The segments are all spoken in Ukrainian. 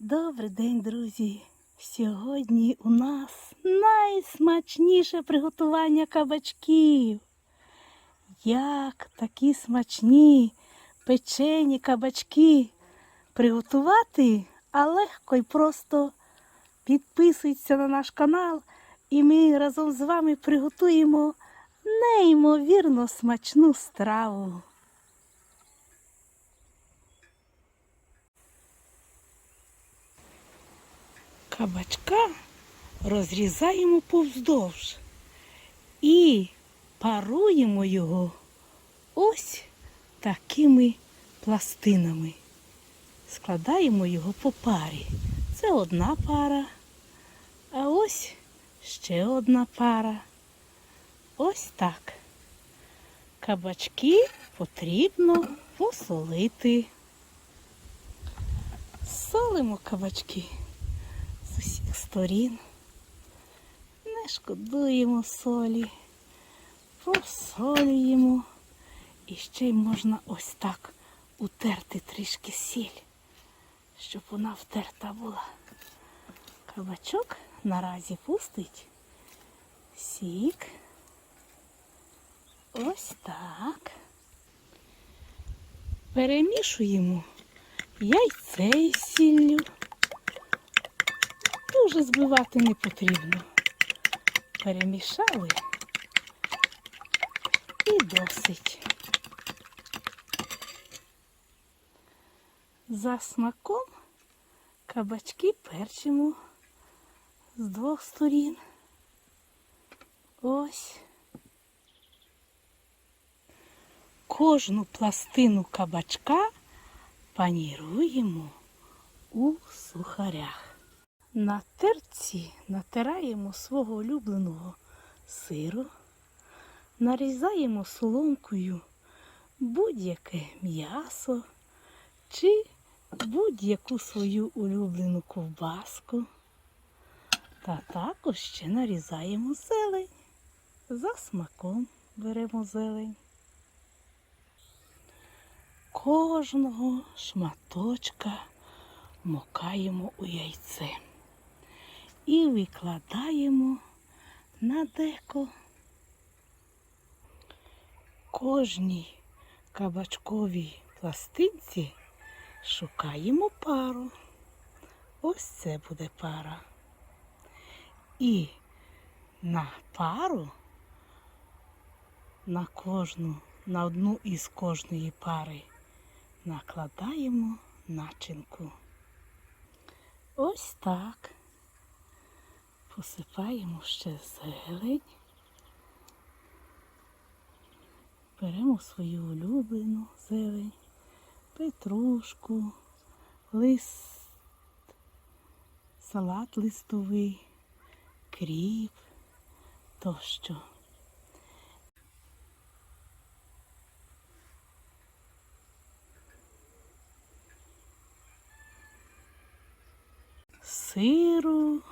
Добрий день, друзі! Сьогодні у нас найсмачніше приготування кабачків. Як такі смачні печені кабачки приготувати, а легко і просто підписуйтеся на наш канал, і ми разом з вами приготуємо неймовірно смачну страву. Кабачка розрізаємо повздовж і паруємо його ось такими пластинами. Складаємо його по парі. Це одна пара, а ось ще одна пара. Ось так. Кабачки потрібно посолити. Солимо кабачки сторін. Не шкодуємо солі, посолюємо. І ще й можна ось так утерти трішки сіль, щоб вона втерта була. Кабачок наразі пустить сік. Ось так. Перемішуємо яйце із сіллю. Дуже збивати не потрібно. Перемішали і досить. За смаком кабачки перчимо з двох сторін. Ось. Кожну пластину кабачка паніруємо у сухарях. На терці натираємо свого улюбленого сиру, нарізаємо соломкою будь-яке м'ясо чи будь-яку свою улюблену ковбаску. Та також ще нарізаємо зелень. За смаком беремо зелень. Кожного шматочка мокаємо у яйце і викладаємо на деко. Кожній кабачковій пластинці шукаємо пару. Ось це буде пара. І на пару, на кожну, на одну із кожної пари накладаємо начинку. Ось так. Посипаємо ще зелень. Беремо свою улюблену зелень, петрушку, лист, салат листовий, кріп тощо. Сиру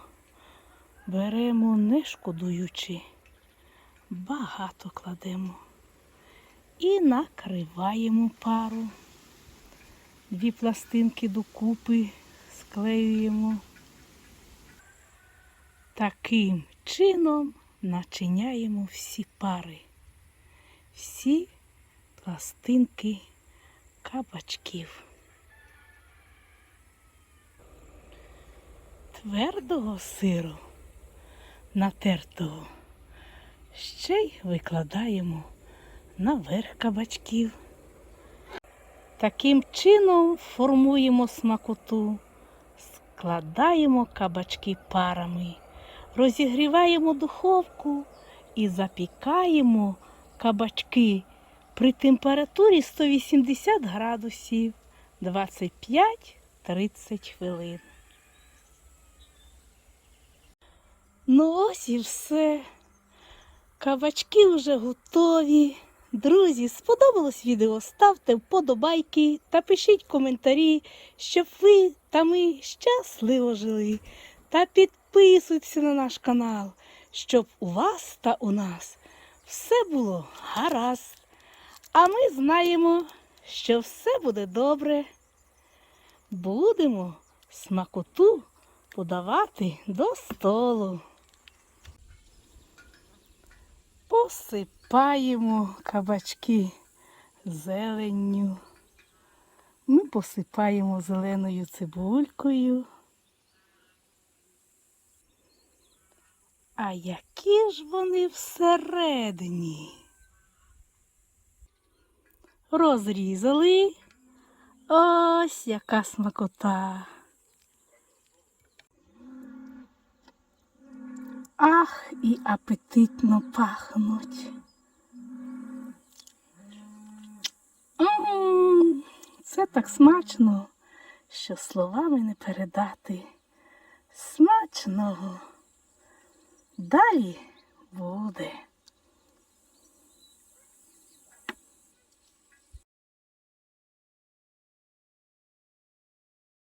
беремо не шкодуючи, багато кладемо і накриваємо пару. Дві пластинки докупи склеюємо. Таким чином начиняємо всі пари, всі пластинки кабачків. Твердого сиру натертого ще й викладаємо наверх кабачків. Таким чином формуємо смакоту, складаємо кабачки парами, розігріваємо духовку і запікаємо кабачки при температурі 180 градусів 25-30 хвилин. Ну ось і все. Кабачки вже готові. Друзі, сподобалось відео? Ставте вподобайки та пишіть коментарі, щоб ви та ми щасливо жили. Та підписуйтесь на наш канал, щоб у вас та у нас все було гаразд. А ми знаємо, що все буде добре. Будемо смакоту подавати до столу. Посипаємо кабачки зеленню. Ми посипаємо зеленою цибулькою. А які ж вони всередині? Розрізали. Ось яка смакота. Ах, і апетитно пахнуть. М, Це так смачно, що словами не передати. Смачного. Далі буде.